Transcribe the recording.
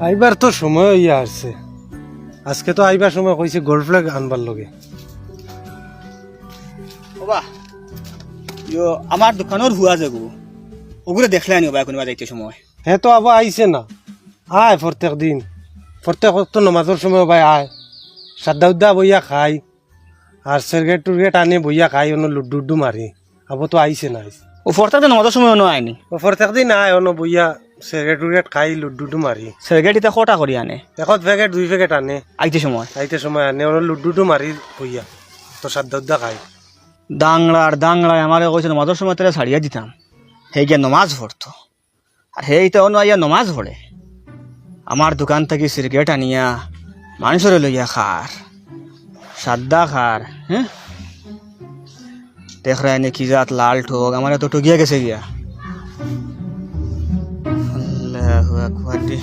আইবার তো সময় ইয়া আসছে। আজকে তো আইবার সময় কইছে গোল্ড ফ্ল্যাগ আনবার লগে। ওবা ইয়ো আমার দোকানের হুয়া যাব ওগুলো দেখলে আনি ওবা কোনোবা যাইতে সময়। হ্যাঁ তো আবার আইছে না। আয় প্রত্যেক দিন। প্রত্যেক তো নমাজের সময় ভাই আয়। সাদ্দা উদ্দা বইয়া খাই। আর সেরগেট টুরগেট আনে বইয়া খাই অন্য লুডু উড্ডু মারি। আবার তো আইছে না আইছে। ও ফরতাতে নমাজের সময় নো আইনি? ও প্রত্যেক দিন আয় অন্য বইয়া টুরগেট খাই লুডু উড্ডু মারি সেরগেটিতে কটা করি আনে? এখন প্যাকেট দুই প্যাকেট আনে। আইতে সময়? আইতে সময় আনে অন্য লুডু উড্ডু মারি বইয়া তো সাদ্দা উদ্দা খাই। দাংলার দাংলায় আমারে কইছে নমাজের সময় তারা ছাড়িয়া দিতাম সেই গিয়া নমাজ পড়তো আর সেই তো অন্য আইয়া নমাজ পড়ে আমার দোকান থেকে সিগারেট আনিয়া মানুষের লইয়া খার সাদ্দা খার হ্যাঁ দেখ রায় কি জাত লাল ঠোক আমার তো টুকিয়া গেছে গিয়া। aku ade